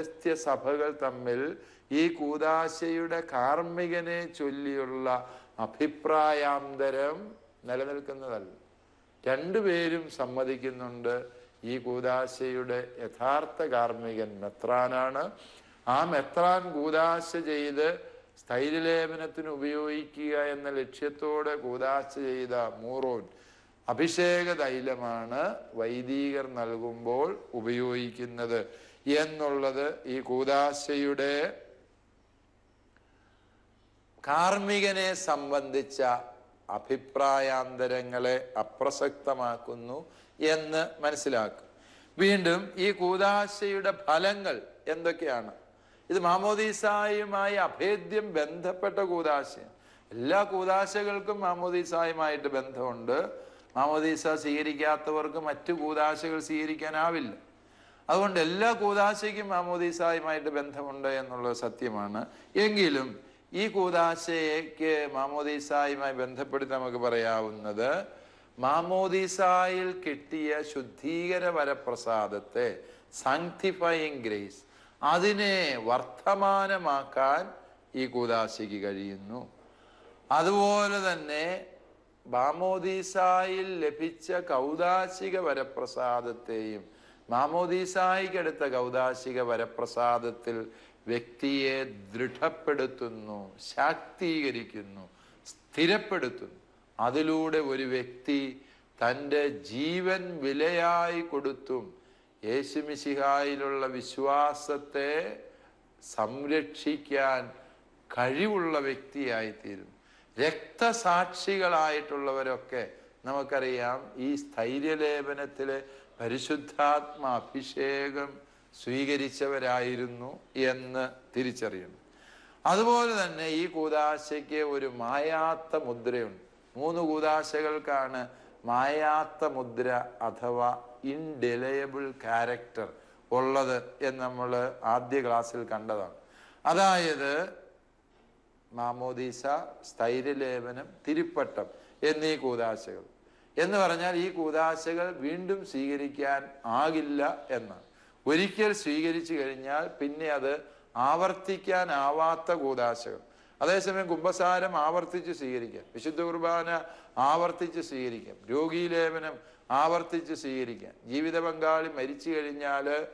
പൗരസ്ത്യ സഭകൾ തമ്മിൽ ഈ കൂതാശയുടെ കാർമ്മികനെ ചൊല്ലിയുള്ള അഭിപ്രായാന്തരം നിലനിൽക്കുന്നതല്ല. രണ്ടുപേരും സമ്മതിക്കുന്നുണ്ട് ഈ കൂതാശയുടെ യഥാർത്ഥ കാർമ്മികൻ മെത്രാനാണ്. ആ മെത്രാൻ കൂതാശ ചെയ്ത് സ്ഥൈര്യലേപനത്തിന് ഉപയോഗിക്കുക എന്ന ലക്ഷ്യത്തോടെ കൂതാശ ചെയ്ത മൂറോൻ അഭിഷേക തൈലമാണ് വൈദികർ നൽകുമ്പോൾ ഉപയോഗിക്കുന്നത്. എന്നുള്ളത് ഈ കൂതാശയുടെ കാർമ്മികനെ സംബന്ധിച്ച അഭിപ്രായാന്തരങ്ങളെ അപ്രസക്തമാക്കുന്നു എന്ന് മനസ്സിലാക്കും. വീണ്ടും ഈ കൂതാശയുടെ ഫലങ്ങൾ എന്തൊക്കെയാണ്? ഇത് മാമോദീസായുമായി അഭേദ്യം ബന്ധപ്പെട്ട കൂതാശയാണ് എല്ലാ കൂതാശകൾക്കും മാമോദീസായുമായിട്ട് ബന്ധമുണ്ട്. മാമോദീസ സ്വീകരിക്കാത്തവർക്ക് മറ്റു കൂതാശകൾ സ്വീകരിക്കാനാവില്ല. അതുകൊണ്ട് എല്ലാ കൂതാശയ്ക്കും മാമോദീസായുമായിട്ട് ബന്ധമുണ്ട് എന്നുള്ളത് സത്യമാണ്. എങ്കിലും ഈ കൂതാശയ്ക്ക് മാമോദീസായുമായി ബന്ധപ്പെടുത്തി നമുക്ക് പറയാവുന്നത് മാമോദീസായിൽ കിട്ടിയ ശുദ്ധീകര വരപ്രസാദത്തെ സാങ്ക്ടിഫയിങ് ഗ്രേസ് അതിനെ വർത്തമാനമാക്കാൻ ഈ കൂതാശയ്ക്ക് കഴിയുന്നു. അതുപോലെ തന്നെ മാമോദീസായിൽ ലഭിച്ച കൗതാശിക വരപ്രസാദത്തെയും മാമോദീസായിക്കെടുത്ത ഗൗദാശിക വരപ്രസാദത്തിൽ വ്യക്തിയെ ദൃഢപ്പെടുത്തുന്നു ശാക്തീകരിക്കുന്നു സ്ഥിരപ്പെടുത്തുന്നു. അതിലൂടെ ഒരു വ്യക്തി തന്റെ ജീവൻ വിലയായി കൊടുത്തും യേശുമിശിഹായിലുള്ള വിശ്വാസത്തെ സംരക്ഷിക്കാൻ കഴിവുള്ള വ്യക്തിയായിത്തീരുന്നു. രക്തസാക്ഷികളായിട്ടുള്ളവരൊക്കെ നമുക്കറിയാം ഈ സ്ഥൈര്യലേപനത്തിലെ പരിശുദ്ധാത്മ അഭിഷേകം സ്വീകരിച്ചവരായിരുന്നു എന്ന് തിരിച്ചറിയുന്നു. അതുപോലെ തന്നെ ഈ കൂതാശയ്ക്ക് ഒരു മായാത്ത മുദ്രയുണ്ട്. മൂന്ന് കൂതാശകൾക്കാണ് മായാത്ത മുദ്ര അഥവാ ഇൻഡെലയബിൾ ക്യാരക്ടർ ഉള്ളത് എന്ന് നമ്മൾ ആദ്യ ക്ലാസ്സിൽ കണ്ടതാണ്. അതായത് മാമോദീസ സ്ഥൈര്യലേപനം തിരുപ്പട്ടം എന്നീ കൂതാശകൾ എന്ന് പറഞ്ഞാൽ ഈ കൂതാശകൾ വീണ്ടും സ്വീകരിക്കാൻ ആകില്ല എന്ന്. ഒരിക്കൽ സ്വീകരിച്ചു കഴിഞ്ഞാൽ പിന്നെ അത് ആവർത്തിക്കാനാവാത്ത കൂതാശകൾ. അതേസമയം കുംഭസാരം ആവർത്തിച്ച് സ്വീകരിക്കാം. വിശുദ്ധ കുർബാന ആവർത്തിച്ച് സ്വീകരിക്കാം. രോഗീലേപനം ആവർത്തിച്ച് സ്വീകരിക്കാം. ജീവിത പങ്കാളി മരിച്ചു കഴിഞ്ഞാൽ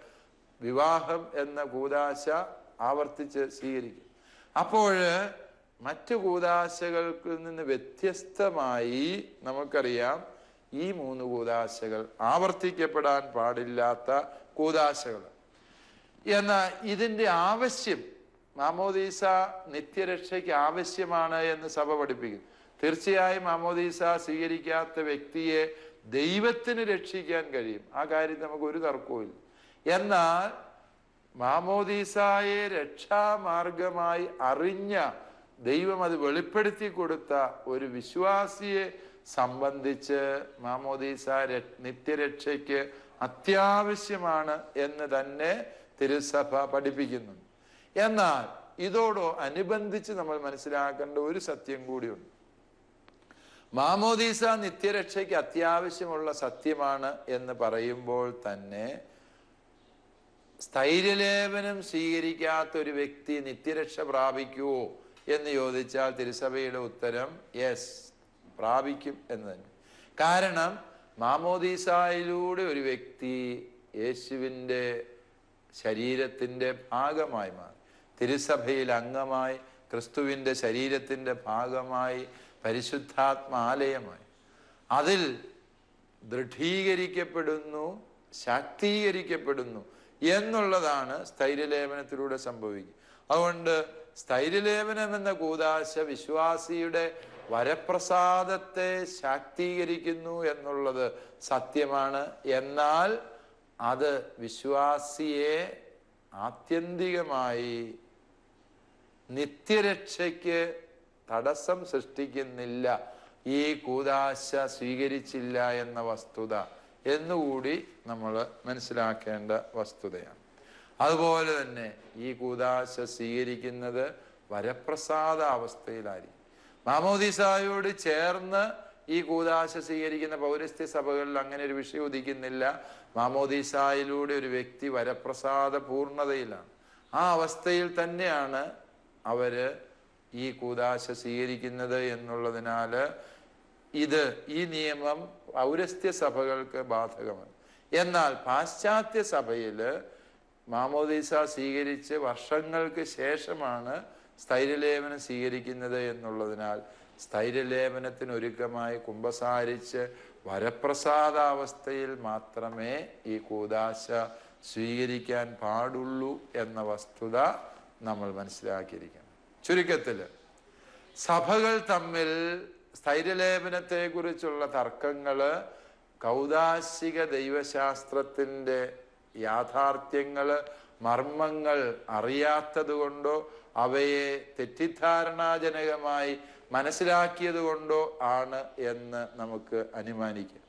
വിവാഹം എന്ന കൂതാശ ആവർത്തിച്ച് സ്വീകരിക്കും. അപ്പോൾ മറ്റു കൂതാശകൾക്ക് നിന്ന് വ്യത്യസ്തമായി നമുക്കറിയാം ഈ മൂന്ന് കൂതാശകൾ ആവർത്തിക്കപ്പെടാൻ പാടില്ലാത്ത കൂതാശകൾ. എന്നാൽ ഇതിന്റെ ആവശ്യം മാമോദീസ നിത്യരക്ഷയ്ക്ക് ആവശ്യമാണ് എന്ന് സഭ പഠിപ്പിക്കുന്നു. തീർച്ചയായും മാമോദീസ സ്വീകരിക്കാത്ത വ്യക്തിയെ ദൈവത്തിന് രക്ഷിക്കാൻ കഴിയും. ആ കാര്യം നമുക്ക് ഒരു തർക്കവും എന്നാൽ മാമോദീസായെ രക്ഷാമാർഗമായി അറിഞ്ഞ ദൈവം അത് വെളിപ്പെടുത്തി കൊടുത്ത ഒരു വിശ്വാസിയെ സംബന്ധിച്ച് മാമോദീസ നിത്യരക്ഷയ്ക്ക് അത്യാവശ്യമാണ് എന്ന് തന്നെ തിരുസഭ പഠിപ്പിക്കുന്നു. എന്നാൽ ഇതോടോ അനുബന്ധിച്ച് നമ്മൾ മനസ്സിലാക്കേണ്ട ഒരു സത്യം കൂടിയുണ്ട്. മാമോദീസ നിത്യരക്ഷയ്ക്ക് അത്യാവശ്യമുള്ള സത്യമാണ് എന്ന് പറയുമ്പോൾ തന്നെ സ്ഥൈര്യലേപനം സ്വീകരിക്കാത്ത ഒരു വ്യക്തി നിത്യരക്ഷ പ്രാപിക്കുവോ എന്ന് ചോദിച്ചാൽ തിരുസഭയുടെ ഉത്തരം യെസ്. പ്രാപിക്കും എന്ന് തന്നെ. കാരണം മാമോദീസായിലൂടെ ഒരു വ്യക്തി യേശുവിന്റെ ശരീരത്തിന്റെ ഭാഗമായി മാറി തിരുസഭയിൽ അംഗമായി ക്രിസ്തുവിന്റെ ശരീരത്തിന്റെ ഭാഗമായി പരിശുദ്ധാത്മാലയമായി. അതിൽ ദൃഢീകരിക്കപ്പെടുന്നു ശാക്തീകരിക്കപ്പെടുന്നു എന്നുള്ളതാണ് സ്ഥൈര്യലേപനത്തിലൂടെ സംഭവിക്കുക. അതുകൊണ്ട് സ്ഥൈര്യലേപനം എന്ന കൂതാശ വിശ്വാസിയുടെ വരപ്രസാദത്തെ ശാക്തീകരിക്കുന്നു എന്നുള്ളത് സത്യമാണ്. എന്നാൽ അത് വിശ്വാസിയെ ആത്യന്തികമായി നിത്യരക്ഷയ്ക്ക് തടസ്സം സൃഷ്ടിക്കുന്നില്ല. ഈ കൂതാശ സ്വീകരിച്ചില്ല എന്ന വസ്തുത എന്നുകൂടി നമ്മൾ മനസ്സിലാക്കേണ്ട വസ്തുതയാണ്. അതുപോലെ തന്നെ ഈ കൂതാശ സ്വീകരിക്കുന്നത് വരപ്രസാദ അവസ്ഥയിലായിരിക്കും മാമോദിസായോട് ചേർന്ന് ഈ കൂതാശ സ്വീകരിക്കുന്ന പൗരസ്ത്യ സഭകളിൽ അങ്ങനെ ഒരു വിഷയം ഉദിക്കുന്നില്ല. മാമോദീസായിലൂടെ ഒരു വ്യക്തി വരപ്രസാദ പൂർണതയിലാണ് ആ അവസ്ഥയിൽ തന്നെയാണ് അവർ ഈ കൂതാശ സ്വീകരിക്കുന്നത് എന്നുള്ളതിനാൽ ഇത് ഈ നിയമം പൗരസ്ത്യ സഭകൾക്ക് ബാധകമാണ്. എന്നാൽ പാശ്ചാത്യ സഭയിൽ മാമോദീസ സ്വീകരിച്ച് വർഷങ്ങൾക്ക് ശേഷമാണ് സ്ഥൈര്യലേപനം സ്വീകരിക്കുന്നത് എന്നുള്ളതിനാൽ സ്ഥൈര്യലേപനത്തിന് ഒരുക്കമായി കുംഭസാരിച്ച് വരപ്രസാദാവസ്ഥയിൽ മാത്രമേ ഈ കൂതാശ സ്വീകരിക്കാൻ പാടുള്ളൂ എന്ന വസ്തുത നമ്മൾ മനസ്സിലാക്കിയിരിക്കണം. ചുരുക്കത്തിൽ സഭകൾ തമ്മിൽ സ്ഥൈര്യലേപനത്തെ കുറിച്ചുള്ള തർക്കങ്ങൾ കൗതാശിക ദൈവശാസ്ത്രത്തിന്റെ യാഥാർത്ഥ്യങ്ങൾ മർമ്മങ്ങൾ അറിയാത്തത് കൊണ്ടോ അവയെ തെറ്റിദ്ധാരണാജനകമായി മനസ്സിലാക്കിയത് കൊണ്ടോ ആണ് എന്ന് നമുക്ക് അനുമാനിക്കാം.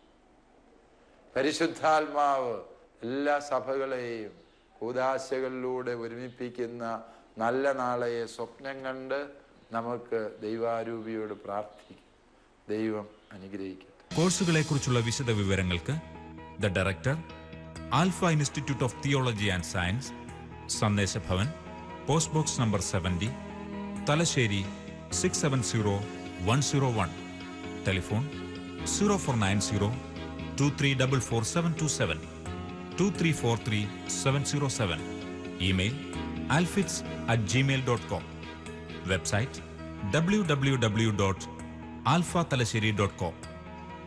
പരിശുദ്ധാത്മാവ് എല്ലാ സഭകളെയും കൂതാശകളിലൂടെ ഒരുമിപ്പിക്കുന്ന നല്ല നാളെയെ സ്വപ്നം കണ്ട് നമുക്ക് ദൈവാരൂപിയോട് പ്രാർത്ഥിക്കും. ദൈവം അനുഗ്രഹിക്കട്ടെ. കോഴ്സുകളെക്കുറിച്ചുള്ള വിശദ വിവരങ്ങൾക്ക് the director Alpha Institute of Theology and Science Sandeshabhavan post box number seventy Thalassery six seven zero one zero one telephone zero four nine zero two three double four seven two seven two three four three seven zero seven email alphits at Gmail dot com website W W W dot Alpha Thalassery dot com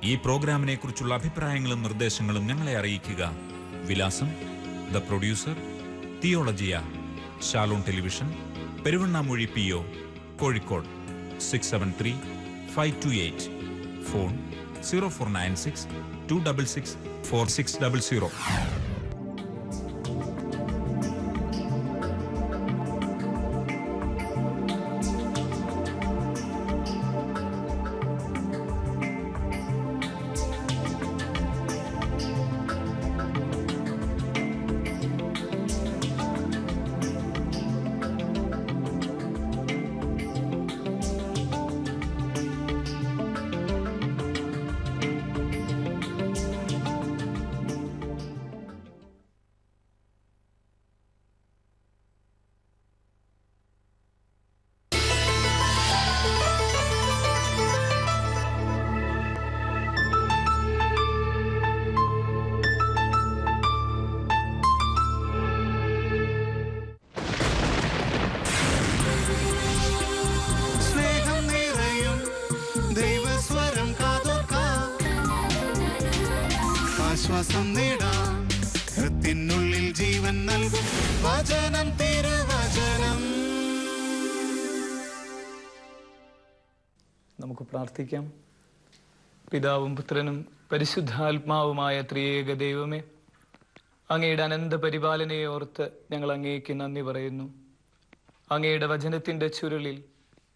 ഈ പ്രോഗ്രാമിനെ കുറിച്ചുള്ള അഭിപ്രായങ്ങളും നിർദ്ദേശങ്ങളും ഞങ്ങളെ അറിയിക്കുക. വിലാസം the producer Theologia Shalom television Peruvannamuzhi P O Kozhikode six seven three five two eight phone zero four nine six two double six four six double zero പ്രാർത്ഥിക്കാം. പിതാവും പുത്രനും പരിശുദ്ധാത്മാവുമായ ത്രിയേക ദൈവമേ അങ്ങയുടെ അനന്ത പരിപാലനയെ ഓർത്ത് ഞങ്ങൾ അങ്ങേക്ക് നന്ദി പറയുന്നു. അങ്ങയുടെ വചനത്തിന്റെ ചുരുളിൽ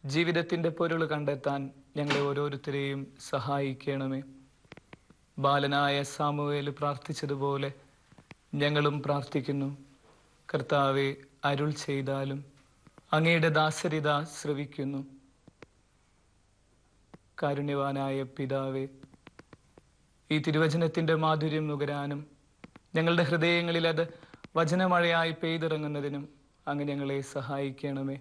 ജീവിതത്തിന്റെ പൊരുൾ കണ്ടെത്താൻ ഞങ്ങളെ ഓരോരുത്തരെയും സഹായിക്കണമേ. ബാലനായ സാമുവേൽ പ്രാർത്ഥിച്ചതുപോലെ ഞങ്ങളും പ്രാർത്ഥിക്കുന്നു. കർത്താവെ അരുൾ ചെയ്താലും അങ്ങയുടെ ദാസരിത ശ്രവിക്കുന്നു. കാരുണ്യവാനായ പിതാവേ ഈ തിരുവചനത്തിന്റെ മാധുര്യം നുകരാനും ഞങ്ങളുടെ ഹൃദയങ്ങളിൽ അത് വചനമഴയായി പെയ്തിറങ്ങുന്നതിനും അങ്ങ് ഞങ്ങളെ സഹായിക്കണമേ.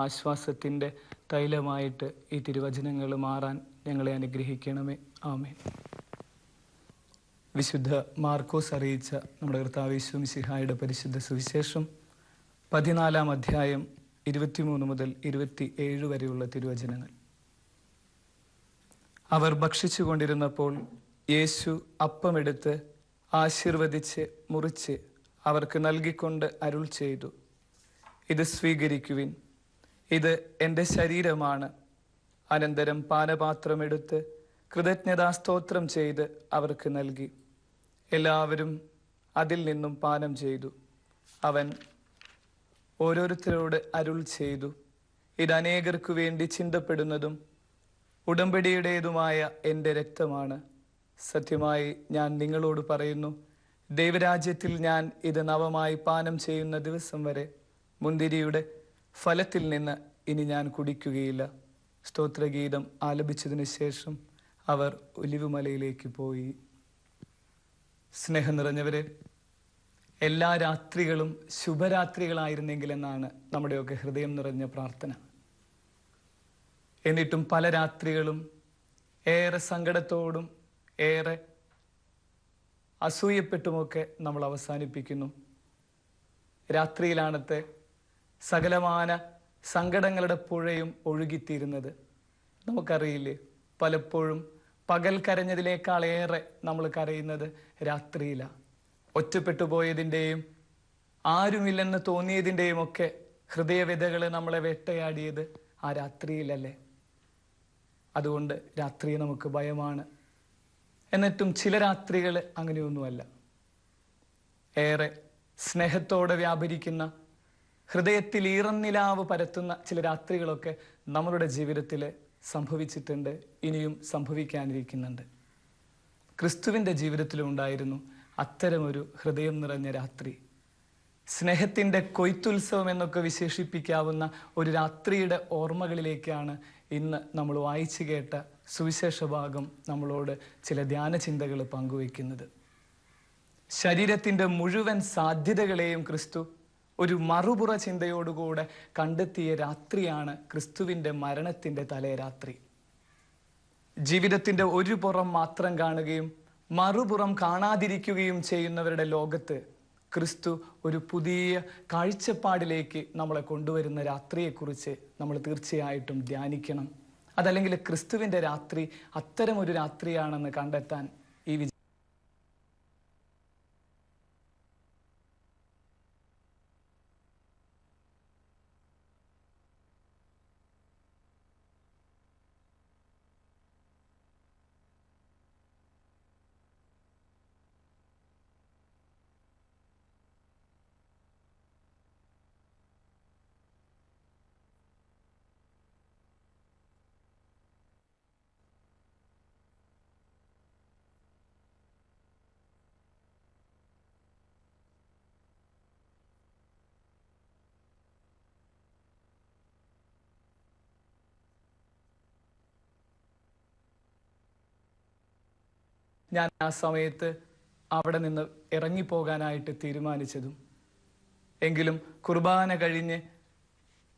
ആശ്വാസത്തിന്റെ തൈലമായിട്ട് ഈ തിരുവചനങ്ങൾ മാറാൻ ഞങ്ങളെ അനുഗ്രഹിക്കണമേ. ആമേ വിശുദ്ധ മാർക്കോസ് അറിയിച്ച നമ്മുടെ കർത്താവേശു മിശിഹായുടെ പരിശുദ്ധ സുവിശേഷം പതിനാലാം അധ്യായം ഇരുപത്തിമൂന്ന് മുതൽ ഇരുപത്തി ഏഴ് വരെയുള്ള തിരുവചനങ്ങൾ. അവർ ഭക്ഷിച്ചുകൊണ്ടിരുന്നപ്പോൾ യേശു അപ്പമെടുത്ത് ആശീർവദിച്ച് മുറിച്ച് അവർക്ക് നൽകിക്കൊണ്ട് അരുൾ ചെയ്തു. ഇത് സ്വീകരിക്കുവിൻ. ഇത് എന്റെ ശരീരമാണ്. അനന്തരം പാനപാത്രമെടുത്ത് കൃതജ്ഞതാസ്തോത്രം ചെയ്ത് അവർക്ക് നൽകി. എല്ലാവരും അതിൽ നിന്നും പാനം ചെയ്തു. അവൻ ഓരോരുത്തരോട് അരുൾ ചെയ്തു. ഇത് അനേകർക്കു വേണ്ടി ചിന്തപ്പെടുന്നതും ഉടമ്പടിയുടേതുമായ എന്റെ രക്തമാണ്. സത്യമായി ഞാൻ നിങ്ങളോട് പറയുന്നു ദൈവരാജ്യത്തിൽ ഞാൻ ഇത് നവമായി പാനം ചെയ്യുന്ന ദിവസം വരെ മുന്തിരിയുടെ ഫലത്തിൽ നിന്ന് ഇനി ഞാൻ കുടിക്കുകയില്ല. സ്തോത്രഗീതം ആലപിച്ചതിന് ശേഷം അവർ ഒലിവുമലയിലേക്ക് പോയി. സ്നേഹം നിറഞ്ഞവരെ എല്ലാ രാത്രികളും ശുഭരാത്രികളായിരുന്നെങ്കിലെന്നാണ് നമ്മുടെയൊക്കെ ഹൃദയം നിറഞ്ഞ പ്രാർത്ഥന. എന്നിട്ടും പല രാത്രികളും ഏറെ സങ്കടത്തോടും ഏറെ അസൂയപ്പെട്ടുമൊക്കെ നമ്മൾ അവസാനിപ്പിക്കുന്നു. രാത്രിയിലാണത്തെ സകലമാന സങ്കടങ്ങളുടെ പുഴയും ഒഴുകിത്തീരുന്നത്. നമുക്കറിയില്ലേ പലപ്പോഴും പകൽ കരഞ്ഞതിനേക്കാളേറെ നമ്മൾ കരയുന്നത് രാത്രിയിലാണ് ഒറ്റപ്പെട്ടു പോയതിന്റെയും ആരുമില്ലെന്ന് തോന്നിയതിന്റെയും ഒക്കെ ഹൃദയവിധകൾ നമ്മളെ വേട്ടയാടിയത് ആ രാത്രിയിലല്ലേ. അതുകൊണ്ട് രാത്രി നമുക്ക് ഭയമാണ്. എന്നിട്ടും ചില രാത്രികൾ അങ്ങനെയൊന്നുമല്ല. ഏറെ സ്നേഹത്തോടെ വ്യാപരിക്കുന്ന ഹൃദയത്തിൽ ഈറന്നിലാവ് പരത്തുന്ന ചില രാത്രികളൊക്കെ നമ്മളുടെ ജീവിതത്തിൽ സംഭവിച്ചിട്ടുണ്ട് ഇനിയും സംഭവിക്കാനിരിക്കുന്നുണ്ട്. ക്രിസ്തുവിന്റെ ജീവിതത്തിലും ഉണ്ടായിരുന്നു അത്തരമൊരു ഹൃദയം നിറഞ്ഞ രാത്രി. സ്നേഹത്തിന്റെ കൊയ്ത്തുത്സവം എന്നൊക്കെ വിശേഷിപ്പിക്കാവുന്ന ഒരു രാത്രിയുടെ ഓർമ്മകളിലേക്കാണ് ഇന്ന് നമ്മൾ വായിച്ചു കേട്ട സുവിശേഷ ഭാഗം നമ്മളോട് ചില ധ്യാന ചിന്തകൾ പങ്കുവയ്ക്കുന്നത്. ശരീരത്തിന്റെ മുഴുവൻ സാധ്യതകളെയും ക്രിസ്തു ഒരു മറുപുറ ചിന്തയോടുകൂടെ കണ്ടെത്തിയ രാത്രിയാണ് ക്രിസ്തുവിന്റെ മരണത്തിന്റെ തലേ രാത്രി ജീവിതത്തിന്റെ ഒരു പുറം മാത്രം കാണുകയും മറുപുറം കാണാതിരിക്കുകയും ചെയ്യുന്നവരുടെ ലോകത്ത് ക്രിസ്തു ഒരു പുതിയ കാഴ്ചപ്പാടിലേക്ക് നമ്മളെ കൊണ്ടുവരുന്ന രാത്രിയെക്കുറിച്ച് നമ്മൾ തീർച്ചയായിട്ടും ധ്യാനിക്കണം. അതല്ലെങ്കിൽ ക്രിസ്തുവിന്റെ രാത്രി അത്തരമൊരു രാത്രിയാണെന്ന് കണ്ടെത്താൻ ഈ ഞാൻ ആ സമയത്ത് അവിടെ നിന്ന് ഇറങ്ങിപ്പോകാനായിട്ട് തീരുമാനിച്ചതും എങ്കിലും കുർബാന കഴിഞ്ഞ്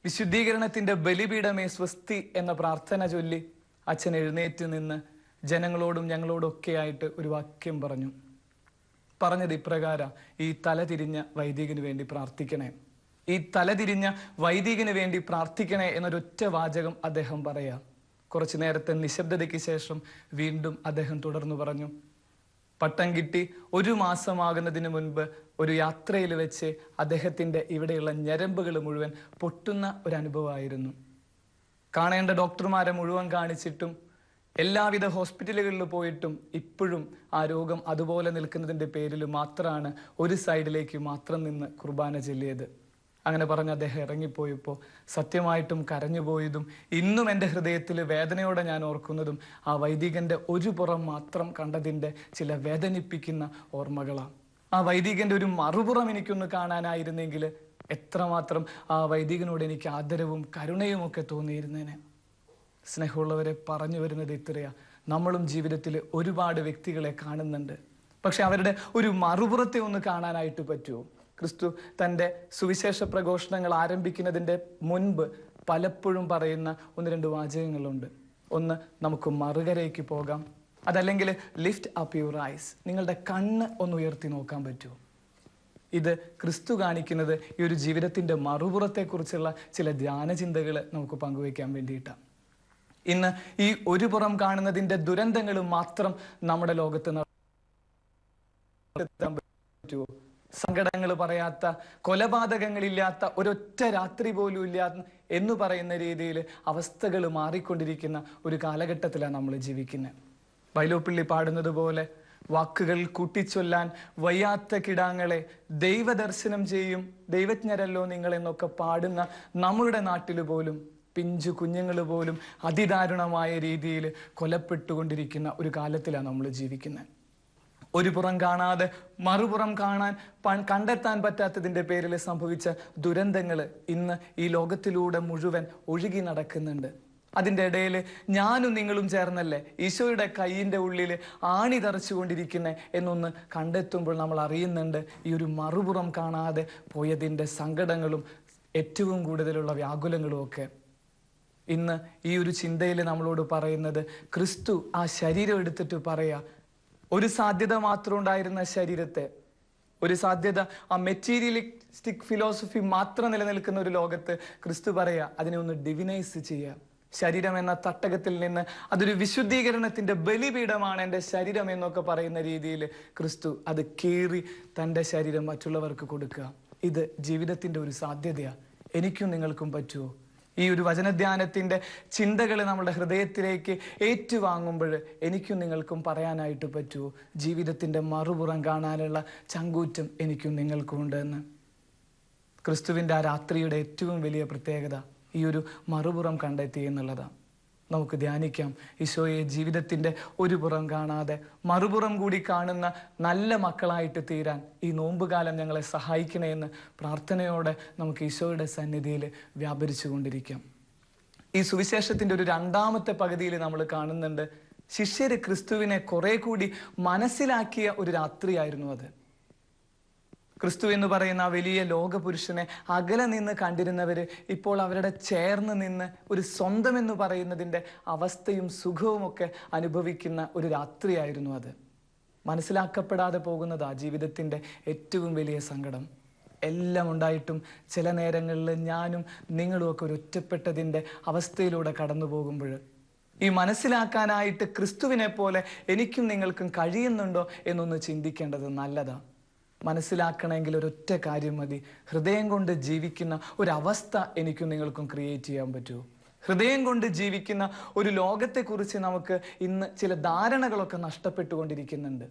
വിശുദ്ധീകരണത്തിന്റെ ബലിപീഠമേ സ്വസ്തി എന്ന പ്രാർത്ഥന ചൊല്ലി അച്ഛൻ എഴുന്നേറ്റ് നിന്ന് ജനങ്ങളോടും ഞങ്ങളോടും ഒക്കെ ആയിട്ട് ഒരു വാക്യം പറഞ്ഞു. പറഞ്ഞത് ഇപ്രകാരം ഈ തലതിരിഞ്ഞ വൈദികന് വേണ്ടി പ്രാർത്ഥിക്കണേ. ഈ തലതിരിഞ്ഞ വൈദികന് വേണ്ടി പ്രാർത്ഥിക്കണേ എന്നൊരൊറ്റ വാചകം അദ്ദേഹം പറയാം. കുറച്ചു നേരത്തെ നിശബ്ദതയ്ക്ക് ശേഷം വീണ്ടും അദ്ദേഹം തുടർന്നു പറഞ്ഞു പട്ടം കിട്ടി ഒരു മാസമാകുന്നതിന് മുൻപ് ഒരു യാത്രയിൽ വെച്ച് അദ്ദേഹത്തിന്റെ ഇവിടെയുള്ള ഞരമ്പുകൾ മുഴുവൻ പൊട്ടുന്ന ഒരു അനുഭവമായിരുന്നു കാണേണ്ട ഡോക്ടർമാരെ മുഴുവൻ കാണിച്ചിട്ടും എല്ലാവിധ ഹോസ്പിറ്റലുകളിൽ പോയിട്ടും ഇപ്പോഴും ആ രോഗം അതുപോലെ നിൽക്കുന്നതിന്റെ പേരിൽ മാത്രമാണ് ഒരു സൈഡിലേക്ക് മാത്രം നിന്ന് കുർബാന ചൊല്ലിയത്. അങ്ങനെ പറഞ്ഞ് അദ്ദേഹം ഇറങ്ങിപ്പോയപ്പോൾ സത്യമായിട്ടും കരഞ്ഞുപോയതും ഇന്നും എന്റെ ഹൃദയത്തിൽ വേദനയോടെ ഞാൻ ഓർക്കുന്നതും ആ വൈദികന്റെ ഒരു പുറം മാത്രം കണ്ടതിന്റെ ചില വേദനിപ്പിക്കുന്ന ഓർമ്മകളാണ്. ആ വൈദികന്റെ ഒരു മറുപുറം എനിക്കൊന്ന് കാണാനായിരുന്നെങ്കിൽ എത്രമാത്രം ആ വൈദികനോട് എനിക്ക് ആദരവും കരുണയും ഒക്കെ തോന്നിയിരുന്നേനെ. സ്നേഹമുള്ളവരെ പറഞ്ഞു വരുന്നത് ഇത്രയാ. നമ്മളും ജീവിതത്തിൽ ഒരുപാട് വ്യക്തികളെ കാണുന്നുണ്ട്. പക്ഷെ അവരുടെ ഒരു മറുപുറത്തെ ഒന്ന് കാണാനായിട്ട് പറ്റുമോ? ക്രിസ്തു തന്റെ സുവിശേഷ പ്രഘോഷണങ്ങൾ ആരംഭിക്കുന്നതിന്റെ മുൻപ് പലപ്പോഴും പറയുന്ന ഒന്ന് രണ്ട് വാചകങ്ങളുണ്ട്. ഒന്ന് നമുക്ക് മറുകരയ്ക്ക് പോകാം. അതല്ലെങ്കിൽ ലിഫ്റ്റ് അപ്പ് യുവർ ഐസ് നിങ്ങളുടെ കണ്ണ് ഒന്ന് ഉയർത്തി നോക്കാൻ പറ്റുമോ? ഇത് ക്രിസ്തു കാണിക്കുന്നത് ഈ ഒരു ജീവിതത്തിന്റെ മറുപുറത്തെക്കുറിച്ചുള്ള ചില ധ്യാനചിന്തകൾ നമുക്ക് പങ്കുവയ്ക്കാൻ വേണ്ടിയിട്ടാണ് ഇന്ന് ഈ ഒരു പുറം കാണുന്നതിന്റെ ദുരന്തങ്ങൾ മാത്രം നമ്മുടെ ലോകത്ത് പറ്റുമോ? സങ്കടങ്ങൾ പറയാത്ത കൊലപാതകങ്ങളില്ലാത്ത ഒരൊറ്റ രാത്രി പോലും ഇല്ല എന്ന് പറയുന്ന രീതിയിൽ അവസ്ഥകൾ മാറിക്കൊണ്ടിരിക്കുന്ന ഒരു കാലഘട്ടത്തിലാണ് നമ്മൾ ജീവിക്കുന്നത്. വൈലോപ്പിള്ളി പാടുന്നത് പോലെ വാക്കുകൾ കൂട്ടിച്ചൊല്ലാൻ വയ്യാത്ത കിടാങ്ങളെ ദൈവദർശനം ചെയ്യും ദൈവജ്ഞരല്ലോ നിങ്ങളെന്നൊക്കെ പാടുന്ന നമ്മളുടെ നാട്ടിൽ പോലും പിഞ്ചു കുഞ്ഞുങ്ങൾ പോലും അതിദാരുണമായ രീതിയിൽ കൊലപ്പെട്ടുകൊണ്ടിരിക്കുന്ന ഒരു കാലത്തിലാണ് നമ്മൾ ജീവിക്കുന്നത്. ഒരു പുറം കാണാതെ മറുപുറം കാണാൻ കണ്ടെത്താൻ പറ്റാത്തതിന്റെ പേരിൽ സംഭവിച്ച ദുരന്തങ്ങൾ ഇന്ന് ഈ ലോകത്തിലൂടെ മുഴുവൻ ഒഴുകി നടക്കുന്നുണ്ട്. അതിന്റെ ഇടയിൽ ഞാനും നിങ്ങളും ചേർന്നല്ലേ ഈശോയുടെ കൈയിന്റെ ഉള്ളിൽ ആണി തറച്ചുകൊണ്ടിരിക്കുന്നേ എന്നൊന്ന് കണ്ടെത്തുമ്പോൾ നമ്മൾ അറിയുന്നുണ്ട് ഈ ഒരു മറുപുറം കാണാതെ പോയതിന്റെ സങ്കടങ്ങളും ഏറ്റവും കൂടുതലുള്ള വ്യാകുലങ്ങളും ഒക്കെ. ഇന്ന് ഈ ഒരു ചിന്തയിൽ നമ്മളോട് പറയുന്നത് ക്രിസ്തു ആ ശരീരം എടുത്തിട്ട് പറയാ ഒരു സാധ്യത മാത്രം ഉണ്ടായിരുന്ന ശരീരത്തെ. ഒരു സാധ്യത ആ മെറ്റീരിയലിസ്റ്റിക് ഫിലോസഫി മാത്രം നിലനിൽക്കുന്ന ഒരു ലോകത്ത് ക്രിസ്തു പറയുക അതിനെ ഒന്ന് ഡിവിനൈസ് ചെയ്യുക. ശരീരം എന്ന തട്ടകത്തിൽ നിന്ന് അതൊരു വിശുദ്ധീകരണത്തിന്റെ ബലിപീഠമാണ് എന്റെ ശരീരം എന്നൊക്കെ പറയുന്ന രീതിയിൽ ക്രിസ്തു അത് കീറി തന്റെ ശരീരം മറ്റുള്ളവർക്ക് കൊടുക്കുക. ഇത് ജീവിതത്തിന്റെ ഒരു സാധ്യതയാണ് എനിക്കും നിങ്ങൾക്കും പറ്റുമോ ഈ ഒരു വചനധ്യാനത്തിന്റെ ചിന്തകൾ നമ്മുടെ ഹൃദയത്തിലേക്ക് ഏറ്റുവാങ്ങുമ്പോൾ എനിക്കും നിങ്ങൾക്കും പറയാനായിട്ട് പറ്റുമോ ജീവിതത്തിന്റെ മറുപുറം കാണാനുള്ള ചങ്കൂറ്റം എനിക്കും നിങ്ങൾക്കും ഉണ്ടെന്ന് ക്രിസ്തുവിന്റെ ആ രാത്രിയുടെ ഏറ്റവും വലിയ പ്രത്യേകത ഈ ഒരു മറുപുറം കണ്ടെത്തി എന്നുള്ളതാണ്. നമുക്ക് ധ്യാനിക്കാം. ഈശോയെ ജീവിതത്തിന്റെ ഒരു പുറം കാണാതെ മറുപുറം കൂടി കാണുന്ന നല്ല മക്കളായിട്ട് തീരാൻ ഈ നോമ്പുകാലം ഞങ്ങളെ സഹായിക്കണേ എന്ന് പ്രാർത്ഥനയോടെ നമുക്ക് ഈശോയുടെ സന്നിധിയിൽ വ്യാപരിച്ചു കൊണ്ടിരിക്കാം ഈ സുവിശേഷത്തിന്റെ ഒരു രണ്ടാമത്തെ പകുതിയിൽ നമ്മൾ കാണുന്നുണ്ട് ശിഷ്യര് ക്രിസ്തുവിനെ കുറെ കൂടി മനസ്സിലാക്കിയ ഒരു രാത്രിയായിരുന്നു അത്. ക്രിസ്തു എന്ന് പറയുന്ന ആ വലിയ ലോകപുരുഷനെ അകലെ നിന്ന് കണ്ടിരുന്നവര് ഇപ്പോൾ അവരുടെ ചേർന്ന് നിന്ന് ഒരു സ്വന്തം എന്ന് പറയുന്നതിന്റെ അവസ്ഥയും സുഖവും ഒക്കെ അനുഭവിക്കുന്ന ഒരു രാത്രിയായിരുന്നു അത്. മനസ്സിലാക്കപ്പെടാതെ പോകുന്നതാ ജീവിതത്തിന്റെ ഏറ്റവും വലിയ സങ്കടം. എല്ലാം ഉണ്ടായിട്ടും ചില നേരങ്ങളിൽ ഞാനും നിങ്ങളും ഒക്കെ ഒരു ഒറ്റപ്പെട്ടതിന്റെ അവസ്ഥയിലൂടെ കടന്നു പോകുമ്പോൾ ഈ മനസ്സിലാക്കാനായിട്ട് ക്രിസ്തുവിനെ പോലെ എനിക്കും നിങ്ങൾക്കും കഴിയുന്നുണ്ടോ എന്നൊന്ന് ചിന്തിക്കേണ്ടത് നല്ലതാണ് മനസ്സിലാക്കണമെങ്കിൽ ഒരൊറ്റ കാര്യം മതി. ഹൃദയം കൊണ്ട് ജീവിക്കുന്ന ഒരവസ്ഥ എനിക്കും നിങ്ങൾക്കും ക്രിയേറ്റ് ചെയ്യാൻ പറ്റുമോ ഹൃദയം കൊണ്ട് ജീവിക്കുന്ന ഒരു ലോകത്തെക്കുറിച്ച് നമുക്ക് ഇന്ന് ചില ധാരണകളൊക്കെ നഷ്ടപ്പെട്ടുകൊണ്ടിരിക്കുന്നുണ്ട്.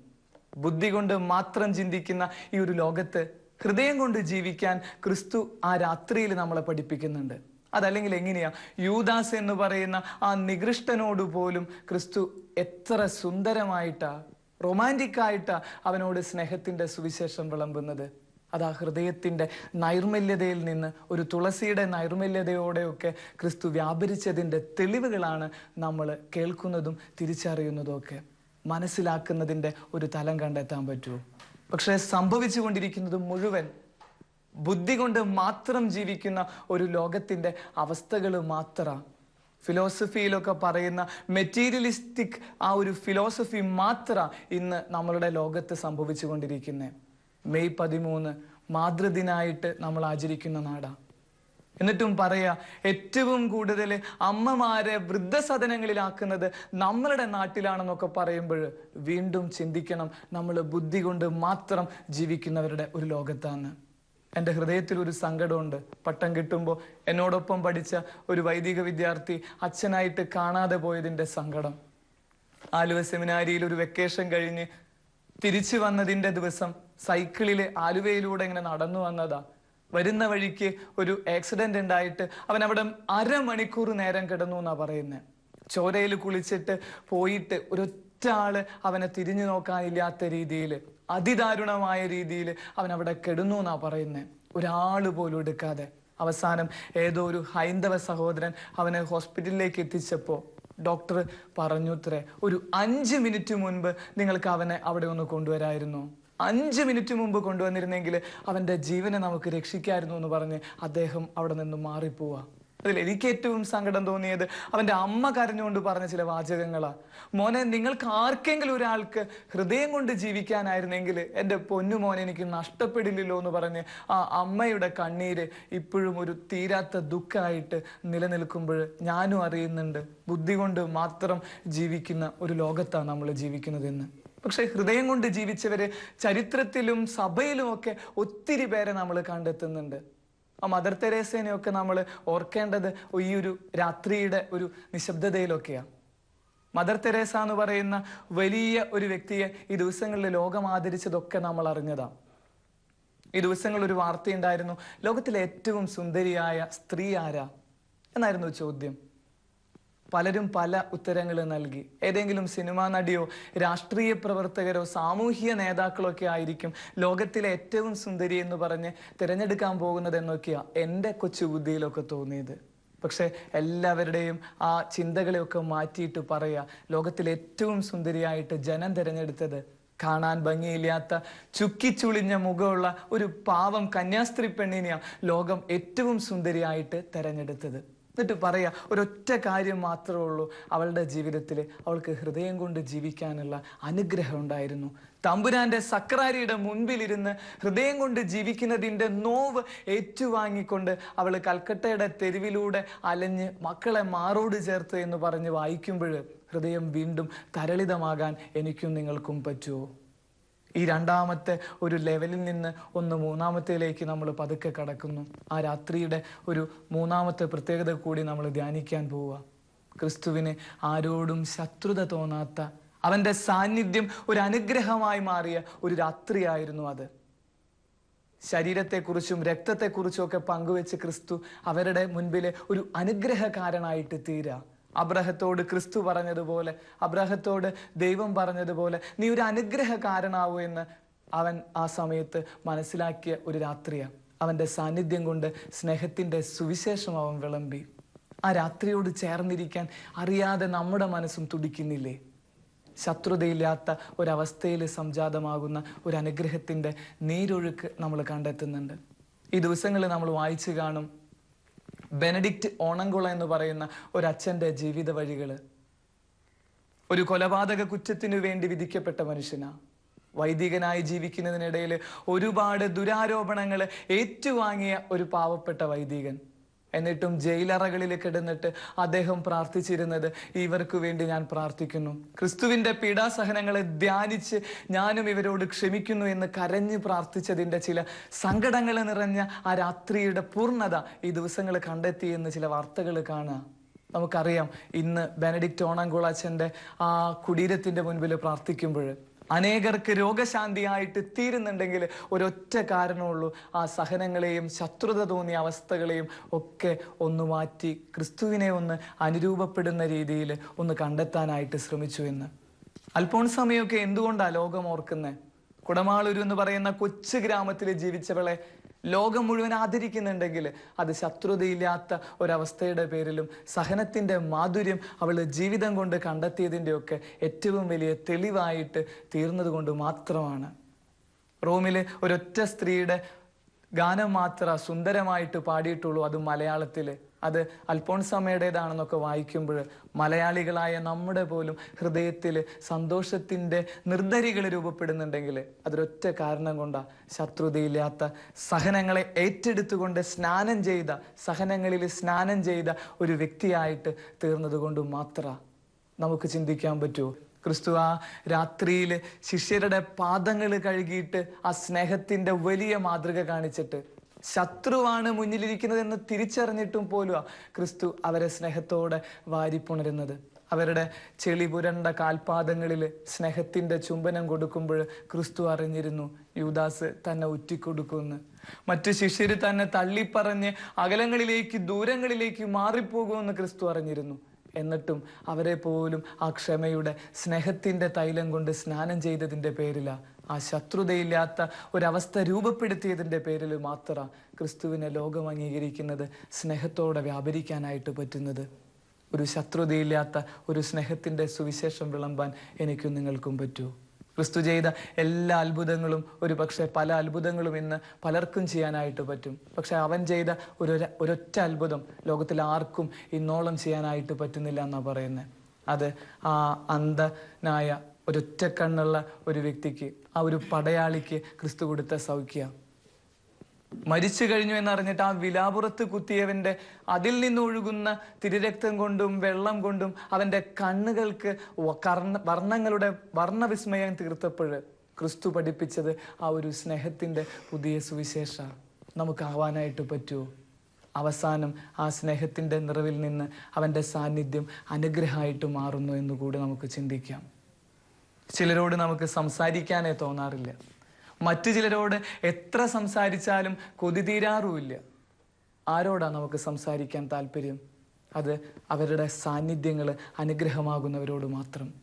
ബുദ്ധി കൊണ്ട് മാത്രം ചിന്തിക്കുന്ന ഈ ഒരു ലോകത്ത് ഹൃദയം കൊണ്ട് ജീവിക്കാൻ ക്രിസ്തു ആ രാത്രിയിൽ നമ്മളെ പഠിപ്പിക്കുന്നുണ്ട്. അതല്ലെങ്കിൽ എങ്ങനെയാ? യൂദാസ് എന്ന് പറയുന്ന ആ നികൃഷ്ടനോട് പോലും ക്രിസ്തു എത്ര സുന്ദരമായിട്ടാ റൊമാന്റിക് ആയിട്ട് അവനോട് സ്നേഹത്തിന്റെ സുവിശേഷം വിളമ്പുന്നത്. അത് ആ ഹൃദയത്തിന്റെ നൈർമല്യതയിൽ നിന്ന് ഒരു തുളസിയുടെ നൈർമല്യതയോടെയൊക്കെ ക്രിസ്തു വ്യാപരിച്ചതിന്റെ തെളിവുകളാണ് നമ്മൾ കേൾക്കുന്നതും തിരിച്ചറിയുന്നതും ഒക്കെ മനസ്സിലാക്കുന്നതിന്റെ ഒരു തലം കണ്ടെത്താൻ പറ്റുമോ? പക്ഷേ സംഭവിച്ചുകൊണ്ടിരിക്കുന്നത് മുഴുവൻ ബുദ്ധി കൊണ്ട് മാത്രം ജീവിക്കുന്ന ഒരു ലോകത്തിന്റെ അവസ്ഥകൾ മാത്രമാണ്. ഫിലോസഫിയിലൊക്കെ പറയുന്ന മെറ്റീരിയലിസ്റ്റിക് ആ ഒരു ഫിലോസഫി മാത്ര ഇന്ന് നമ്മളുടെ ലോകത്ത് സംഭവിച്ചു കൊണ്ടിരിക്കുന്നത് മെയ് പതിമൂന്ന് മാതൃദിനായിട്ട് നമ്മൾ ആചരിക്കുന്ന നാടാ. എന്നിട്ടും പറയാ ഏറ്റവും കൂടുതൽ അമ്മമാരെ വൃദ്ധസദനങ്ങളിലാക്കുന്നത് നമ്മളുടെ നാട്ടിലാണെന്നൊക്കെ പറയുമ്പോൾ വീണ്ടും ചിന്തിക്കണം നമ്മൾ ബുദ്ധി കൊണ്ട് മാത്രം ജീവിക്കുന്നവരുടെ ഒരു ലോകത്താണ് എന്റെ ഹൃദയത്തിൽ ഒരു സങ്കടമുണ്ട്. പട്ടം കിട്ടുമ്പോൾ എന്നോടൊപ്പം പഠിച്ച ഒരു വൈദിക വിദ്യാർത്ഥി അച്ഛനായിട്ട് കാണാതെ പോയതിന്റെ സങ്കടം. ആലുവ സെമിനാരിയിൽ ഒരു വെക്കേഷൻ കഴിഞ്ഞ് തിരിച്ചു വന്നതിന്റെ ദിവസം സൈക്കിളിൽ ആലുവയിലൂടെ ഇങ്ങനെ നടന്നു വന്നതാ. വരുന്ന വഴിക്ക് ഒരു ആക്സിഡന്റ് ഉണ്ടായിട്ട് അവൻ അവിടെ അരമണിക്കൂർ നേരം കിടന്നു എന്നാ പറയുന്നത് ചോരയിൽ കുളിച്ചിട്ട് പോയിട്ട് ഒരൊറ്റ ആൾ അവനെ തിരിഞ്ഞു നോക്കാനില്ലാത്ത രീതിയിൽ അതിദാരുണമായ രീതിയിൽ അവൻ അവിടെ കെടുന്നു എന്നാ പറയുന്നത് ഒരാൾ പോലും എടുക്കാതെ. അവസാനം ഏതോ ഒരു ഹൈന്ദവ സഹോദരൻ അവനെ ഹോസ്പിറ്റലിലേക്ക് എത്തിച്ചപ്പോൾ ഡോക്ടർ പറഞ്ഞുത്രേ ഒരു അഞ്ച് മിനിറ്റ് മുൻപ് നിങ്ങൾക്ക് അവനെ അവിടെ ഒന്ന് കൊണ്ടുവരായിരുന്നു. അഞ്ച് മിനിറ്റ് മുമ്പ് കൊണ്ടുവന്നിരുന്നെങ്കിൽ അവന്റെ ജീവനെ നമുക്ക് രക്ഷിക്കായിരുന്നു എന്ന് പറഞ്ഞ് അദ്ദേഹം അവിടെ നിന്ന് മാറിപ്പോവാ. അതിൽ എനിക്ക് ഏറ്റവും സങ്കടം തോന്നിയത് അവന്റെ അമ്മ കരഞ്ഞുകൊണ്ട് പറഞ്ഞ ചില വാചകങ്ങളാണ് മോനെ നിങ്ങൾക്ക് ആർക്കെങ്കിലും ഒരാൾക്ക് ഹൃദയം കൊണ്ട് ജീവിക്കാനായിരുന്നെങ്കിൽ എന്റെ പൊന്നു മോനെ എനിക്ക് നഷ്ടപ്പെടില്ലല്ലോ എന്ന് പറഞ്ഞ് ആ അമ്മയുടെ കണ്ണീര് ഇപ്പോഴും ഒരു തീരാത്ത ദുഃഖമായിട്ട് നിലനിൽക്കുമ്പോൾ ഞാനും അറിയുന്നുണ്ട് ബുദ്ധി കൊണ്ട് മാത്രം ജീവിക്കുന്ന ഒരു ലോകത്താണ് നമ്മൾ ജീവിക്കുന്നതെന്ന്. പക്ഷെ ഹൃദയം കൊണ്ട് ജീവിച്ചവരെ ചരിത്രത്തിലും സഭയിലും ഒക്കെ ഒത്തിരി പേരെ നമ്മൾ കണ്ടെത്തുന്നുണ്ട്. ആ മദർ തെരേസേനെയൊക്കെ നമ്മൾ ഓർക്കേണ്ടത് ഈ ഒരു രാത്രിയുടെ ഒരു നിശബ്ദതയിലൊക്കെയാണ് മദർ തെരേസ എന്ന് പറയുന്ന വലിയ ഒരു വ്യക്തിയെ ഈ ദിവസങ്ങളിൽ ലോകം ആദരിച്ചതൊക്കെ നമ്മൾ അറിഞ്ഞതാണ് ഈ ദിവസങ്ങളിൽ ഒരു വാർത്തയുണ്ടായിരുന്നു ലോകത്തിലെ ഏറ്റവും സുന്ദരിയായ സ്ത്രീ ആരാ? എന്നായിരുന്നു ചോദ്യം. പലരും പല ഉത്തരങ്ങൾ നൽകി. ഏതെങ്കിലും സിനിമാ നടിയോ രാഷ്ട്രീയ പ്രവർത്തകരോ സാമൂഹിക നേതാക്കളോ ഒക്കെ ആയിരിക്കും ലോകത്തിലെ ഏറ്റവും സുന്ദരി എന്ന് പറഞ്ഞ് തിരഞ്ഞെടുക്കാൻ പോകുന്നത് എന്നൊക്കെയാ എന്റെ കൊച്ചു ബുദ്ധിയിലൊക്കെ തോന്നിയത്. പക്ഷെ എല്ലാവരുടെയും ആ ചിന്തകളെയൊക്കെ മാറ്റിയിട്ട് പറയുക ലോകത്തിലെ ഏറ്റവും സുന്ദരിയായിട്ട് ജനം തിരഞ്ഞെടുത്തത് കാണാൻ ഭംഗിയില്ലാത്ത ചുക്കിച്ചുളിഞ്ഞ മുഖമുള്ള ഒരു പാവം കന്യാസ്ത്രീ പെണ്ണിനെയാണ് ലോകം ഏറ്റവും സുന്ദരിയായിട്ട് തെരഞ്ഞെടുത്തത്. എന്നിട്ട് പറയാ ഒരൊറ്റ കാര്യം മാത്രമേ ഉള്ളൂ. അവളുടെ ജീവിതത്തിൽ അവൾക്ക് ഹൃദയം കൊണ്ട് ജീവിക്കാനുള്ള അനുഗ്രഹം ഉണ്ടായിരുന്നു. തമ്പുരാന്റെ സക്രാരിയുടെ മുൻപിലിരുന്ന് ഹൃദയം കൊണ്ട് ജീവിക്കുന്നതിന്റെ നോവ് ഏറ്റുവാങ്ങിക്കൊണ്ട് അവൾ കൽക്കട്ടയുടെ തെരുവിലൂടെ അലഞ്ഞ് മക്കളെ മാറോട് ചേർത്ത് എന്ന് പറഞ്ഞ് വായിക്കുമ്പോൾ ഹൃദയം വീണ്ടും തരളിതമാകാൻ എനിക്കും നിങ്ങൾക്കും പറ്റുമോ ഈ രണ്ടാമത്തെ ഒരു ലെവലിൽ നിന്ന് ഒന്ന് മൂന്നാമത്തേലേക്ക് നമ്മൾ പതുക്കെ കടക്കുന്നു. ആ രാത്രിയുടെ ഒരു മൂന്നാമത്തെ പ്രത്യേകത കൂടി നമ്മൾ ധ്യാനിക്കാൻ പോവുക. ക്രിസ്തുവിന് ആരോടും ശത്രുത തോന്നാത്ത അവന്റെ സാന്നിധ്യം ഒരു അനുഗ്രഹമായി മാറിയ ഒരു രാത്രിയായിരുന്നു അത്. ശരീരത്തെക്കുറിച്ചും രക്തത്തെക്കുറിച്ചും ഒക്കെ പങ്കുവെച്ച് ക്രിസ്തു അവരുടെ മുൻപിലെ ഒരു അനുഗ്രഹകാരനായിട്ട് തീരാ. അബ്രഹത്തോട് ക്രിസ്തു പറഞ്ഞതുപോലെ അബ്രഹത്തോട് ദൈവം പറഞ്ഞതുപോലെ നീ ഒരു അനുഗ്രഹകാരനാവൂ എന്ന് അവൻ ആ സമയത്ത് മനസ്സിലാക്കിയ ഒരു രാത്രിയാണ് അവന്റെ സാന്നിധ്യം കൊണ്ട് സ്നേഹത്തിന്റെ സുവിശേഷം അവൻ വിളമ്പി. ആ രാത്രിയോട് ചേർന്നിരിക്കാൻ അറിയാതെ നമ്മുടെ മനസ്സും തുടിക്കുന്നില്ലേ? ശത്രുതയില്ലാത്ത ഒരവസ്ഥയിൽ സംജാതമാകുന്ന ഒരു അനുഗ്രഹത്തിന്റെ നീരൊഴുക്ക് നമ്മൾ കണ്ടെത്തുന്നുണ്ട്. ഈ ദിവസങ്ങളിൽ നമ്മൾ വായിച്ചു കാണും. ബെനഡിക്റ്റ് ഓണങ്കുള എന്ന് പറയുന്ന ഒരു അച്ഛന്റെ ജീവിത വഴികൾ ഒരു കൊലപാതക കുറ്റത്തിനു വേണ്ടി വിധിക്കപ്പെട്ട മനുഷ്യനാ. വൈദികനായി ജീവിക്കുന്നതിനിടയിൽ ഒരുപാട് ദുരാരോപണങ്ങൾ ഏറ്റുവാങ്ങിയ ഒരു പാവപ്പെട്ട വൈദികൻ. എന്നിട്ടും ജയിലറകളിൽ കിടന്നിട്ട് അദ്ദേഹം പ്രാർത്ഥിച്ചിരുന്നത് ഇവർക്ക് വേണ്ടി ഞാൻ പ്രാർത്ഥിക്കുന്നു. ക്രിസ്തുവിന്റെ പീഡാസഹനങ്ങളെ ധ്യാനിച്ച് ഞാനും ഇവരോട് ക്ഷമിക്കുന്നു എന്ന് കരഞ്ഞ് പ്രാർത്ഥിച്ചതിന്റെ ചില സങ്കടങ്ങൾ നിറഞ്ഞ ആ രാത്രിയുടെ പൂർണത ഈ ദിവസങ്ങൾ കണ്ടെത്തി എന്ന് ചില വാർത്തകൾ കാണുക. നമുക്കറിയാം ഇന്ന് ബെനഡിക്റ്റ് ഓണംകുളാച്ചന്റെ ആ കുടീരത്തിന്റെ മുൻപിൽ പ്രാർത്ഥിക്കുമ്പോൾ അനേകർക്ക് രോഗശാന്തിയായിട്ട് തീരുന്നുണ്ടെങ്കിൽ ഒരൊറ്റ കാരണമുള്ളൂ. ആ സഹനങ്ങളെയും ശത്രുത തോന്നിയ അവസ്ഥകളെയും ഒക്കെ ഒന്ന് മാറ്റി ക്രിസ്തുവിനെ ഒന്ന് അനുരൂപപ്പെടുന്ന രീതിയിൽ ഒന്ന് കണ്ടെത്താനായിട്ട് ശ്രമിച്ചു എന്ന്. അല്പോൺ സമയമൊക്കെ എന്തുകൊണ്ടാണ് ലോകം ഓർക്കുന്നത് കുടമാളൂരു എന്ന് പറയുന്ന കൊച്ചു ഗ്രാമത്തിൽ ജീവിച്ചവളെ ലോകം മുഴുവൻ ആദരിക്കുന്നുണ്ടെങ്കിൽ അത് ശത്രുതയില്ലാത്ത ഒരവസ്ഥയുടെ പേരിലും സഹനത്തിന്റെ മാധുര്യം അവൾ ജീവിതം കൊണ്ട് കണ്ടെത്തിയതിന്റെയൊക്കെ ഏറ്റവും വലിയ തെളിവായിട്ട് തീർന്നതുകൊണ്ട് മാത്രമാണ്. റോമിലെ ഒരൊറ്റ സ്ത്രീയുടെ ഗാനം മാത്ര സുന്ദരമായിട്ട് പാടിയിട്ടുള്ളൂ അത് മലയാളത്തിൽ അത് അൽഫോൺസമ്മയുടേതാണെന്നൊക്കെ വായിക്കുമ്പോൾ മലയാളികളായ നമ്മുടെ പോലും ഹൃദയത്തിൽ സന്തോഷത്തിന്റെ നിർദ്ധരികൾ രൂപപ്പെടുന്നുണ്ടെങ്കിൽ അതൊരൊറ്റ കാരണം കൊണ്ടാണ് ശത്രുതയില്ലാത്ത സഹനങ്ങളെ ഏറ്റെടുത്തുകൊണ്ട് സ്നാനം ചെയ്ത സഹനങ്ങളിൽ സ്നാനം ചെയ്ത ഒരു വ്യക്തിയായിട്ട് തീർന്നതുകൊണ്ട് മാത്രം നമുക്ക് ചിന്തിക്കാൻ പറ്റുമോ ക്രിസ്തു ആ രാത്രിയിൽ ശിഷ്യരുടെ പാദങ്ങൾ കഴുകിയിട്ട് ആ സ്നേഹത്തിന്റെ വലിയ മാതൃക കാണിച്ചിട്ട് ശത്രുവാണ് മുന്നിലിരിക്കുന്നതെന്ന് തിരിച്ചറിഞ്ഞിട്ടും പോലും ക്രിസ്തു അവരെ സ്നേഹത്തോടെ വാരിപ്പുണരുന്നത് അവരുടെ ചെളി പുരണ്ട കാൽപാദങ്ങളിൽ സ്നേഹത്തിന്റെ ചുംബനം കൊടുക്കുമ്പോൾ ക്രിസ്തു അറിഞ്ഞിരുന്നു യൂദാസ് തന്നെ ഉറ്റിക്കൊടുക്കുമെന്ന്. മറ്റു ശിഷ്യര് തന്നെ തള്ളിപ്പറഞ്ഞ് അകലങ്ങളിലേക്ക് ദൂരങ്ങളിലേക്ക് മാറിപ്പോകുമെന്ന് ക്രിസ്തു അറിഞ്ഞിരുന്നു. എന്നിട്ടും അവരെ പോലും ആ ക്ഷമയുടെ സ്നേഹത്തിന്റെ തൈലം കൊണ്ട് സ്നാനം ചെയ്തതിന്റെ പേരില. ആ ശത്രുതയില്ലാത്ത ഒരവസ്ഥ രൂപപ്പെടുത്തിയതിന്റെ പേരിൽ മാത്ര ക്രിസ്തുവിനെ ലോകം അംഗീകരിക്കുന്നത് സ്നേഹത്തോടെ വ്യാപരിക്കാനായിട്ട് പറ്റുന്നത്. ഒരു ശത്രുതയില്ലാത്ത ഒരു സ്നേഹത്തിന്റെ സുവിശേഷം വിളമ്പാൻ എനിക്കും നിങ്ങൾക്കും പറ്റൂ. ക്രിസ്തു ചെയ്ത എല്ലാ അത്ഭുതങ്ങളും ഒരു പക്ഷേ പല അത്ഭുതങ്ങളും ഇന്ന് പലർക്കും ചെയ്യാനായിട്ട് പറ്റും. പക്ഷെ അവൻ ചെയ്ത ഒരു ഒരൊറ്റ അത്ഭുതം ലോകത്തിൽ ആർക്കും ഇന്നോളം ചെയ്യാനായിട്ട് പറ്റുന്നില്ല എന്നാണ് പറയുന്നത് അത് ആ അന്ധനായ ഒരൊറ്റ കണ്ണുള്ള ഒരു വ്യക്തിക്ക് ആ ഒരു പടയാളിക്ക് ക്രിസ്തു കൊടുത്ത സൗഖ്യ. മരിച്ചു കഴിഞ്ഞു എന്നറിഞ്ഞിട്ട് ആ വിലാപുറത്ത് കുത്തിയവന്റെ അതിൽ നിന്ന് ഒഴുകുന്ന തിരുരക്തം കൊണ്ടും വെള്ളം കൊണ്ടും അവന്റെ കണ്ണുകൾക്ക് കർണ വർണങ്ങളുടെ വർണവിസ്മയം തീർത്തപ്പോൾ ക്രിസ്തു പഠിപ്പിച്ചത് ആ ഒരു സ്നേഹത്തിന്റെ പുതിയ സുവിശേഷമാണ്. നമുക്ക് ആവാനായിട്ട് പറ്റുമോ അവസാനം ആ സ്നേഹത്തിന്റെ നിറവിൽ നിന്ന് അവന്റെ സാന്നിധ്യം അനുഗ്രഹമായിട്ട് മാറുന്നു എന്നുകൂടി നമുക്ക് ചിന്തിക്കാം. ചിലരോട് നമുക്ക് സംസാരിക്കാനേ തോന്നാറില്ല. മറ്റു ചിലരോട് എത്ര സംസാരിച്ചാലും കൊതി തീരാറുമില്ല. ആരോടാണ് നമുക്ക് സംസാരിക്കാൻ താല്പര്യം? അത് അവരുടെ സാന്നിധ്യങ്ങൾ അനുഗ്രഹമാകുന്നവരോട് മാത്രം.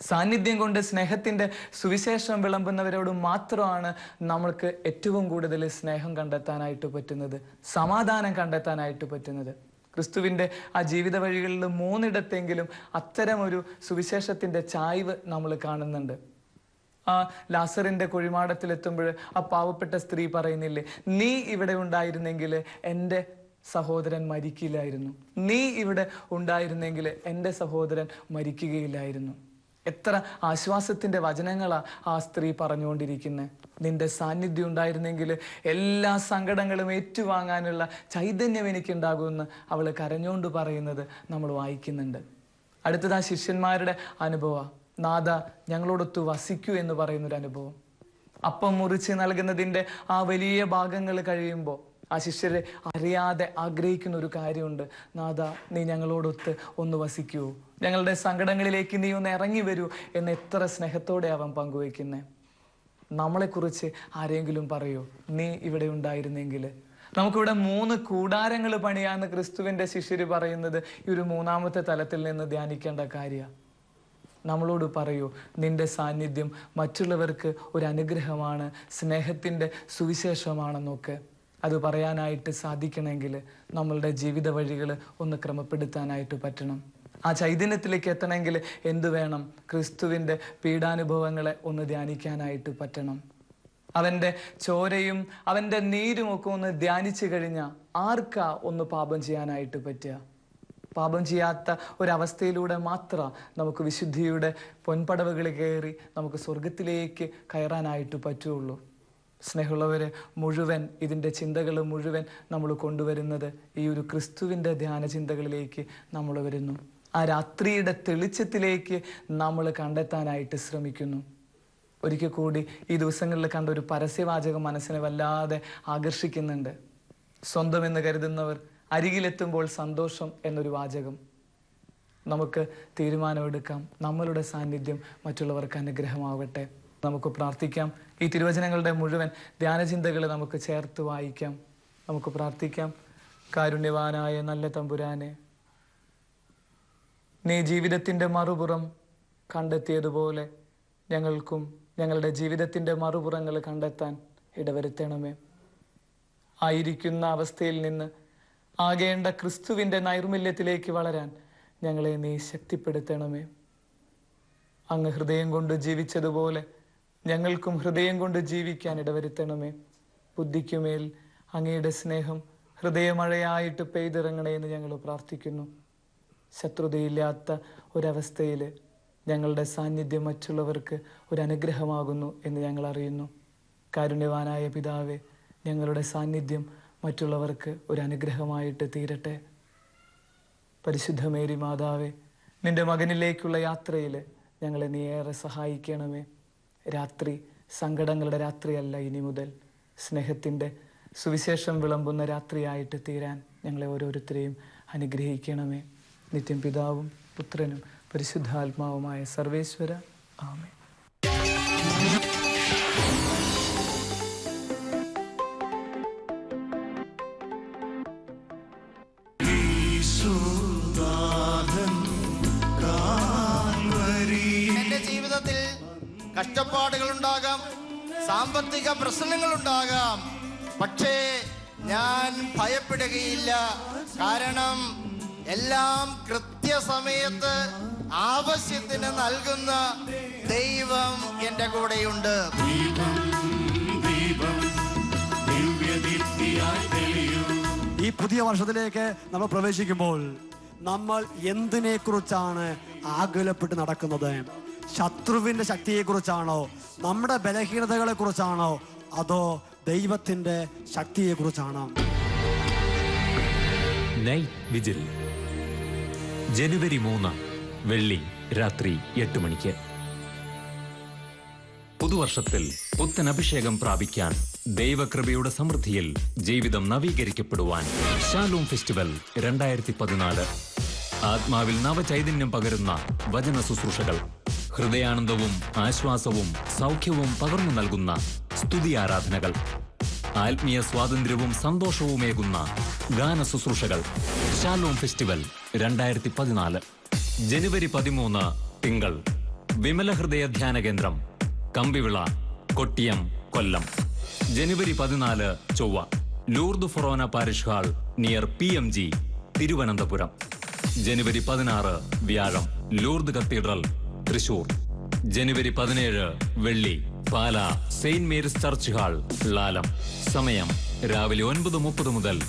സാന്നിധ്യം കൊണ്ട് സ്നേഹത്തിന്റെ സുവിശേഷം വിളമ്പുന്നവരോട് മാത്രമാണ് നമ്മൾക്ക് ഏറ്റവും കൂടുതൽ സ്നേഹം കണ്ടെത്താനായിട്ട് പറ്റുന്നത് സമാധാനം കണ്ടെത്താനായിട്ട് പറ്റുന്നത്. ക്രിസ്തുവിന്റെ ആ ജീവിത വഴികളിൽ മൂന്നിടത്തെങ്കിലും അത്തരമൊരു സുവിശേഷത്തിന്റെ ചായ്വ് നമ്മൾ കാണുന്നുണ്ട്. ആ ലാസറിന്റെ കുഴിമാടത്തിലെത്തുമ്പോൾ ആ പാവപ്പെട്ട സ്ത്രീ പറയുന്നില്ലേ നീ ഇവിടെ ഉണ്ടായിരുന്നെങ്കിൽ എന്റെ സഹോദരൻ മരിക്കില്ലായിരുന്നു. നീ ഇവിടെ ഉണ്ടായിരുന്നെങ്കിൽ എന്റെ സഹോദരൻ മരിക്കുകയില്ലായിരുന്നു. എത്ര ആശ്വാസത്തിന്റെ വചനങ്ങളാണ് ആ സ്ത്രീ പറഞ്ഞുകൊണ്ടിരിക്കുന്നത് നിന്റെ സാന്നിധ്യം ഉണ്ടായിരുന്നെങ്കിൽ എല്ലാ സങ്കടങ്ങളും ഏറ്റുവാങ്ങാനുള്ള ചൈതന്യം എനിക്കുണ്ടാകുമെന്ന് അവൾ കരഞ്ഞുകൊണ്ട് പറയുന്നത് നമ്മൾ വായിക്കുന്നുണ്ട്. അടുത്തത് ആ ശിഷ്യന്മാരുടെ അനുഭവ നാഥ ഞങ്ങളോടൊത്ത് വസിക്കൂ എന്ന് പറയുന്നൊരു അനുഭവം അപ്പം മുറിച്ച് നൽകുന്നതിന്റെ ആ വലിയ ഭാഗങ്ങൾ കഴിയുമ്പോൾ ആ ശിഷ്യരെ അറിയാതെ ആഗ്രഹിക്കുന്ന ഒരു കാര്യമുണ്ട്. നാഥ നീ ഞങ്ങളോടൊത്ത് ഒന്ന് വസിക്കൂ. ഞങ്ങളുടെ സങ്കടങ്ങളിലേക്ക് നീ ഒന്ന് ഇറങ്ങി വരൂ എന്ന് എത്ര സ്നേഹത്തോടെ അവൻ പങ്കുവയ്ക്കുന്നത് നമ്മളെക്കുറിച്ച് ആരെങ്കിലും പറയൂ നീ ഇവിടെ ഉണ്ടായിരുന്നെങ്കിൽ. നമുക്കിവിടെ മൂന്ന് കൂടാരങ്ങൾ പണിയാന്ന് ക്രിസ്തുവിന്റെ ശിഷ്യർ പറയുന്നത് ഈ ഒരു മൂന്നാമത്തെ തലത്തിൽ നിന്ന് ധ്യാനിക്കേണ്ട കാര്യമാണ് നമ്മളോട് പറയൂ നിന്റെ സാന്നിധ്യം മറ്റുള്ളവർക്ക് ഒരു അനുഗ്രഹമാണ് സ്നേഹത്തിന്റെ സുവിശേഷമാണെന്നൊക്കെ. അത് പറയാനായിട്ട് സാധിക്കണമെങ്കിൽ നമ്മളുടെ ജീവിത വഴികൾ ഒന്ന് ക്രമപ്പെടുത്താനായിട്ട് പറ്റണം. ആ ചൈതന്യത്തിലേക്ക് എത്തണമെങ്കിൽ എന്തു വേണം? ക്രിസ്തുവിന്റെ പീഡാനുഭവങ്ങളെ ഒന്ന് ധ്യാനിക്കാനായിട്ട് പറ്റണം. അവന്റെ ചോരയും അവന്റെ നീരും ഒക്കെ ഒന്ന് ധ്യാനിച്ചു കഴിഞ്ഞാൽ ആർക്കാ ഒന്ന് പാപം ചെയ്യാനായിട്ട് പറ്റുക? പാപം ചെയ്യാത്ത ഒരവസ്ഥയിലൂടെ മാത്രം നമുക്ക് വിശുദ്ധിയുടെ പൊൻപടവുകൾ കയറി നമുക്ക് സ്വർഗത്തിലേക്ക് കയറാനായിട്ട് പറ്റുള്ളൂ. സ്നേഹമുള്ളവരെ മുഴുവൻ ഇതിന്റെ ചിന്തകൾ മുഴുവൻ നമ്മൾ കൊണ്ടുവരുന്നത് ഈ ഒരു ക്രിസ്തുവിന്റെ ധ്യാന ചിന്തകളിലേക്ക് നമ്മൾ വരുന്നു. ആ രാത്രിയുടെ തെളിച്ചത്തിലേക്ക് നമ്മൾ കണ്ടെത്താനായിട്ട് ശ്രമിക്കുന്നു. ഒരിക്കൽ കൂടി ഈ ദിവസങ്ങളിൽ കണ്ട ഒരു പരസ്യവാചകം മനസ്സിനെ വല്ലാതെ ആകർഷിക്കുന്നുണ്ട്. സ്വന്തമെന്ന് കരുതുന്നവർ അരികിലെത്തുമ്പോൾ സന്തോഷം എന്നൊരു വാചകം നമുക്ക് തീരുമാനമെടുക്കാം. നമ്മളുടെ സാന്നിധ്യം മറ്റുള്ളവർക്ക് അനുഗ്രഹമാവട്ടെ. നമുക്ക് പ്രാർത്ഥിക്കാം. ഈ തിരുവചനങ്ങളുടെ മുഴുവൻ ധ്യാനചിന്തകളെ നമുക്ക് ചേർത്ത് വായിക്കാം. നമുക്ക് പ്രാർത്ഥിക്കാം. കാരുണ്യവാനായ നല്ല തമ്പുരാനെ നീ ജീവിതത്തിന്റെ മറുപുറം കണ്ടെത്തിയതുപോലെ ഞങ്ങൾക്കും ഞങ്ങളുടെ ജീവിതത്തിന്റെ മറുപുറങ്ങൾ കണ്ടെത്താൻ ഇടവരുത്തണമേ. ആയിരിക്കുന്ന അവസ്ഥയിൽ നിന്ന് ആകേണ്ട ക്രിസ്തുവിന്റെ നൈർമല്യത്തിലേക്ക് വളരാൻ ഞങ്ങളെ നീ ശക്തിപ്പെടുത്തണമേ. അങ്ങ് ഹൃദയം കൊണ്ട് ജീവിച്ചതുപോലെ ഞങ്ങൾക്കും ഹൃദയം കൊണ്ട് ജീവിക്കാൻ ഇടവരുത്തണമേ. ബുദ്ധിക്കുമേൽ അങ്ങയുടെ സ്നേഹം ഹൃദയമഴയായിട്ട് പെയ്തിറങ്ങണേ എന്ന് ഞങ്ങൾ പ്രാർത്ഥിക്കുന്നു. ശത്രുതയില്ലാത്ത ഒരവസ്ഥയിൽ ഞങ്ങളുടെ സാന്നിധ്യം മറ്റുള്ളവർക്ക് ഒരു അനുഗ്രഹമാകുന്നു എന്ന് ഞങ്ങൾ അറിയുന്നു. കാരുണ്യവാനായ പിതാവെ ഞങ്ങളുടെ സാന്നിധ്യം മറ്റുള്ളവർക്ക് ഒരു അനുഗ്രഹമായിട്ട് തീരട്ടെ. പരിശുദ്ധ മേരി മാതാവേ നിന്റെ മകനിലേക്കുള്ള യാത്രയിൽ ഞങ്ങളെ നീ ഏറെ സഹായിക്കണമേ. രാത്രി സങ്കടങ്ങളുടെ രാത്രിയല്ല ഇനി മുതൽ. സ്നേഹത്തിന്റെ സുവിശേഷം വിളമ്പുന്ന രാത്രിയായിട്ട് തീരാൻ ഞങ്ങളെ ഓരോരുത്തരെയും അനുഗ്രഹിക്കണമേ. നിത്യം പിതാവും പുത്രനും പരിശുദ്ധാത്മാവുമായ സർവേശ്വര. ആമേ കഷ്ടപ്പാടുകൾ ഉണ്ടാകാം സാമ്പത്തിക പ്രശ്നങ്ങൾ ഉണ്ടാകാം പക്ഷേ ഞാൻ ഭയപ്പെടുകയില്ല. കാരണം എല്ലാം കൃത്യസമയത്ത് ആവശ്യത്തിന് നൽകുന്ന ദൈവം എന്റെ കൂടെയുണ്ട്. ഈ പുതിയ വർഷത്തിലേക്ക് നമ്മൾ പ്രവേശിക്കുമ്പോൾ നമ്മൾ എന്തിനെക്കുറിച്ചാണ് ആകുലപ്പെട്ട് നടക്കുന്നത്? ശത്രുവിന്റെ ശക്തിയെക്കുറിച്ചാണോ? നമ്മുടെ ബലഹീനതകളെ കുറിച്ചാണോ അതോ ദൈവത്തിന്റെ ശക്തിയെക്കുറിച്ചാണോ? നൈറ്റ് ജനുവരി മൂന്ന് വെള്ളി രാത്രി എട്ട് മണിക്ക്. പുതുവർഷത്തിൽ പുത്തൻ അഭിഷേകം പ്രാപിക്കാൻ ദൈവകൃപയുടെ സമൃദ്ധിയിൽ ജീവിതം നവീകരിക്കപ്പെടുവാൻ ഷാലൂം ഫെസ്റ്റിവൽ രണ്ടായിരത്തി പതിനാല്. ആത്മാവിൽ നവചൈതന്യം പകരുന്ന വചന ശുശ്രൂഷകൾ. ഹൃദയാനന്ദവും ആശ്വാസവും സൗഖ്യവും പകർന്നു നൽകുന്ന സ്തുതി ആരാധനകൾ ആത്മീയ സ്വാതന്ത്ര്യവും സന്തോഷവുമേകുന്ന ഗാന ശുശ്രൂഷകൾ ഷാലോം ഫെസ്റ്റിവൽ രണ്ടായിരത്തി പതിനാല് ജനുവരി പതിമൂന്ന് തിങ്കൾ. വിമല ഹൃദയ ധ്യാന കേന്ദ്രം കമ്പിവിള കൊട്ടിയം കൊല്ലം. ജനുവരി പതിനാല് ചൊവ്വ. Lourdes forane parish hall near P M G Thiruvananthapuram. ജനുവരി പതിനാറ് വ്യാഴം. Lourdes cathedral Thrissur. ജനുവരി പതിനേഴ് വെള്ളി Pala Saint Mary's church hall Lalam. സമയം രാവിലെ ഒൻപത് മുപ്പത് മുതൽ